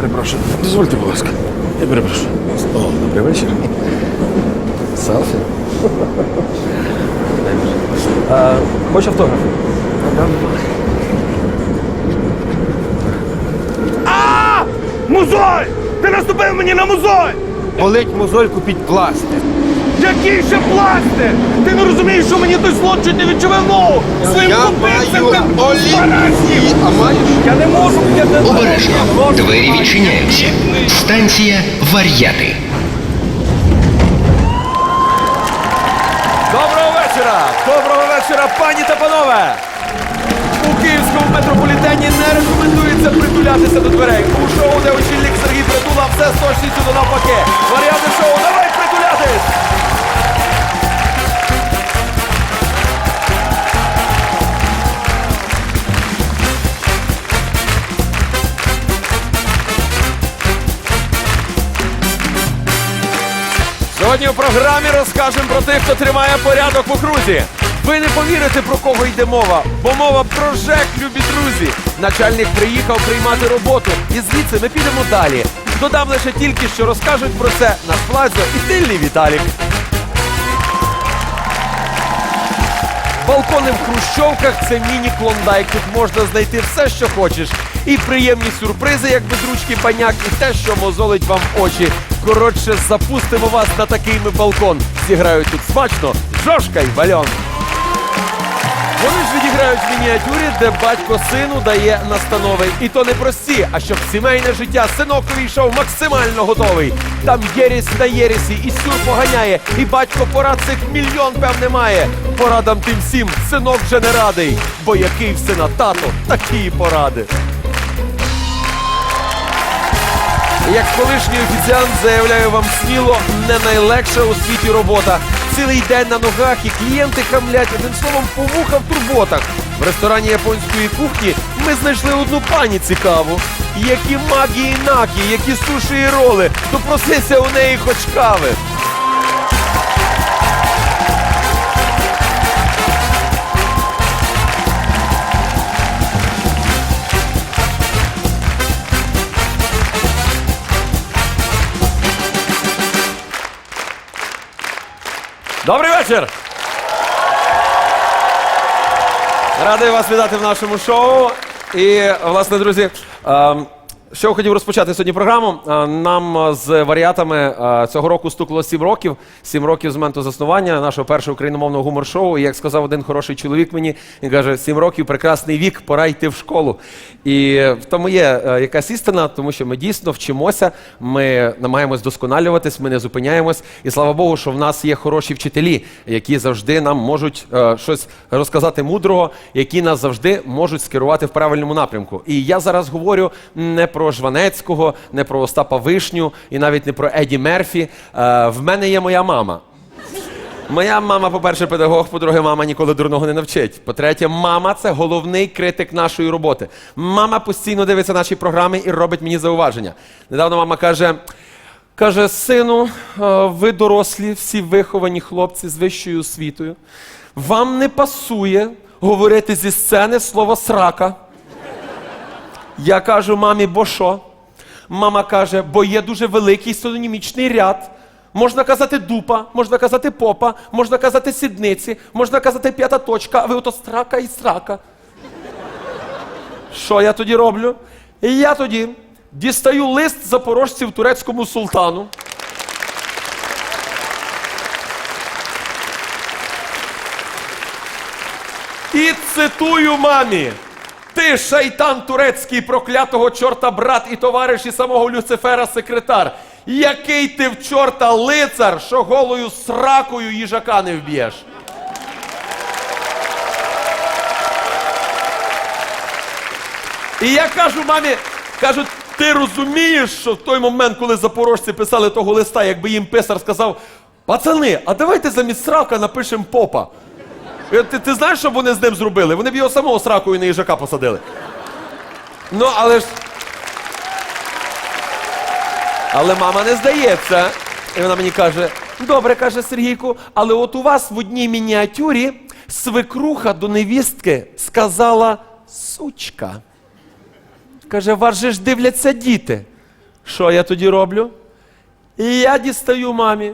перепрошую. Дозвольте, будь ласка. Я перепрошую. О, добрий вечір. Селфі. А, автограф? автограф. Музоль! Ти наступив мені на музой! Болить музоль, купіть пластир. Який ще пластир? Ти не розумієш, що мені той слон чуть не відчувив ногу! Своїм Я маю паразів! а маєш? Я не можу, я не Обережно. Двері відчиняються. Станція Вар'яти. Доброго вечора! Доброго вечора, пані та панове! У київському метрополітені не рекомендується притулятися до дверей. У шоу, де очільник Сергій Притула все з точністю до навпаки. Варіанти шоу, давай притулятись! Сьогодні у програмі розкажемо про тих, хто тримає порядок в окрузі. Ви не повірите, про кого йде мова, бо мова про ЖЕК, любі друзі. Начальник приїхав приймати роботу, і звідси ми підемо далі. Додам лише тільки, що розкажуть про це наш Плазо і тильний Віталік. Балкони в хрущовках це міні-клондайк. Тут можна знайти все, що хочеш. І приємні сюрпризи, як без ручки паняк, і те, що мозолить вам очі. Коротше, запустимо вас на такий ми балкон. Зіграють тут смачно, жошка й бальон. Вони ж відіграють в мініатюрі, де батько сину дає настанови. І то не прості, а щоб сімейне життя синок вийшов максимально готовий. Там єрість на єрісі, і сюр поганяє, і батько порад цих мільйон певне має. Порадам тим всім синок вже не радий, бо який в сина тато, такі поради. Як колишній офіціант заявляю вам сміло, не найлегша у світі робота. Цілий день на ногах і клієнти хамлять одним словом по вухам в турботах. В ресторані японської кухні ми знайшли одну пані цікаву. Які магії накі, які суші і роли, то просися у неї хоч кави. Добрий вечір! Радий вас вітати в нашому шоу. І, власне, друзі, ем, що хотів розпочати сьогодні програму. Нам з варіатами цього року стукнуло 7 років. 7 років з моменту заснування нашого першого україномовного гумор-шоу. І як сказав один хороший чоловік мені, він каже: 7 років прекрасний вік, пора йти в школу. І в тому є е, якась істина, тому що ми дійсно вчимося, ми намагаємось досконалюватись, ми не зупиняємось. І слава Богу, що в нас є хороші вчителі, які завжди нам можуть е, щось розказати мудрого, які нас завжди можуть скерувати в правильному напрямку. І я зараз говорю не про Жванецького, не про Остапа Вишню і навіть не про Еді Мерфі. Е, в мене є моя мама. Моя мама, по-перше, педагог, по-друге, мама ніколи дурного не навчить. По-третє, мама це головний критик нашої роботи. Мама постійно дивиться наші програми і робить мені зауваження. Недавно мама каже: каже: сину, е, ви дорослі, всі виховані хлопці з вищою освітою. Вам не пасує говорити зі сцени слово срака. Я кажу мамі, бо що? Мама каже, бо є дуже великий синонімічний ряд. Можна казати дупа, можна казати попа, можна казати сідниці, можна казати п'ята точка, а ви ото страка і срака. Що я тоді роблю? І я тоді дістаю лист запорожців турецькому султану. І цитую мамі. Ти шайтан турецький, проклятого чорта брат і товариш і самого Люцифера секретар. Який ти в чорта лицар, що голою сракою їжака не вб'єш? І я кажу мамі, кажу, ти розумієш, що в той момент, коли запорожці писали того листа, якби їм писар сказав: пацани, а давайте замість срака напишемо попа. Е, Ти, ти знаєш, що вони з ним зробили? Вони б його самого сракою на їжака посадили. Ну, але ж. Але мама не здається. І вона мені каже: добре, каже Сергійку, але от у вас в одній мініатюрі свекруха до невістки сказала сучка. Каже, вас же ж дивляться діти. Що я тоді роблю? І я дістаю мамі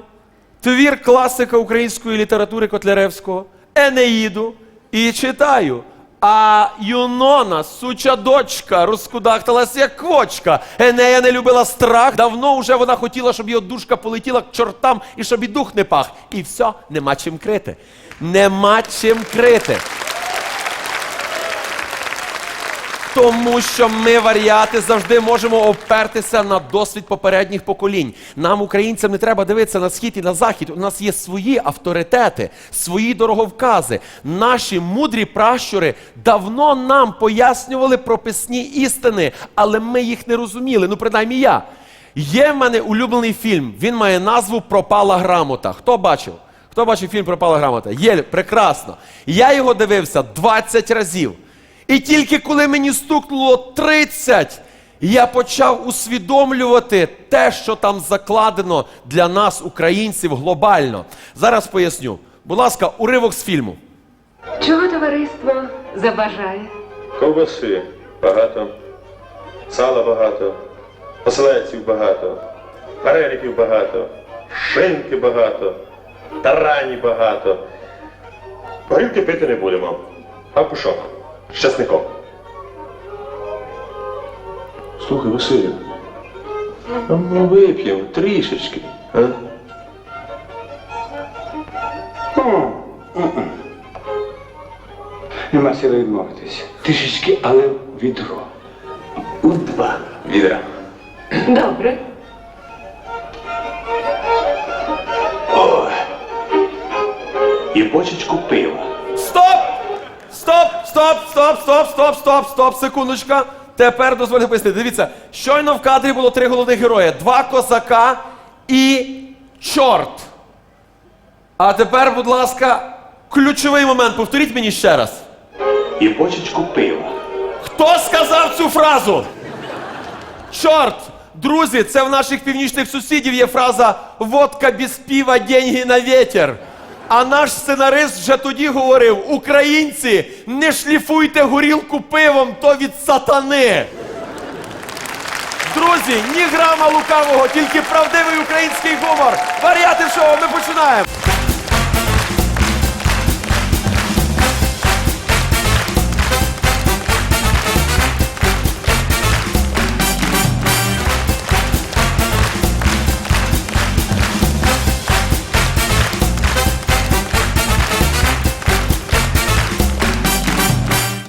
твір класика української літератури Котляревського, Енеїду, і читаю. А Юнона, суча дочка, розкудахталась як квочка. Енея не любила страх. Давно вже вона хотіла, щоб його душка полетіла к чортам і щоб і дух не пах. І все, нема чим крити. Нема чим крити. Тому що ми, варіати, завжди можемо опертися на досвід попередніх поколінь. Нам, українцям, не треба дивитися на схід і на захід. У нас є свої авторитети, свої дороговкази. Наші мудрі пращури давно нам пояснювали прописні істини, але ми їх не розуміли. Ну, принаймні я. Є в мене улюблений фільм. Він має назву Пропала грамота. Хто бачив? Хто бачив фільм Пропала грамота? Є, прекрасно. Я його дивився 20 разів. І тільки коли мені стукнуло 30, я почав усвідомлювати те, що там закладено для нас, українців, глобально. Зараз поясню. Будь ласка, уривок з фільму. Чого товариство забажає? Ковбаси багато, сала багато, оселедців багато, переліків багато, шинки багато, тарані багато. Горілки пити не будемо. А пушок з часником. Слухай, Василю, а ми вип'ємо трішечки. А? Нема сили відмовитись. Трішечки, але в відро. У два відра. Добре. І бочечку пива стоп, стоп, стоп, стоп, стоп, стоп, секундочка. Тепер дозвольте пояснити. Дивіться, щойно в кадрі було три головних героя: два козака і чорт. А тепер, будь ласка, ключовий момент. Повторіть мені ще раз. І бочечку пива. Хто сказав цю фразу? Чорт! Друзі, це в наших північних сусідів є фраза Водка без пива, деньги на ветер. А наш сценарист вже тоді говорив: українці, не шліфуйте горілку пивом, то від сатани. Друзі, ні грама лукавого, тільки правдивий український гумор. Варіати шоу, ми починаємо.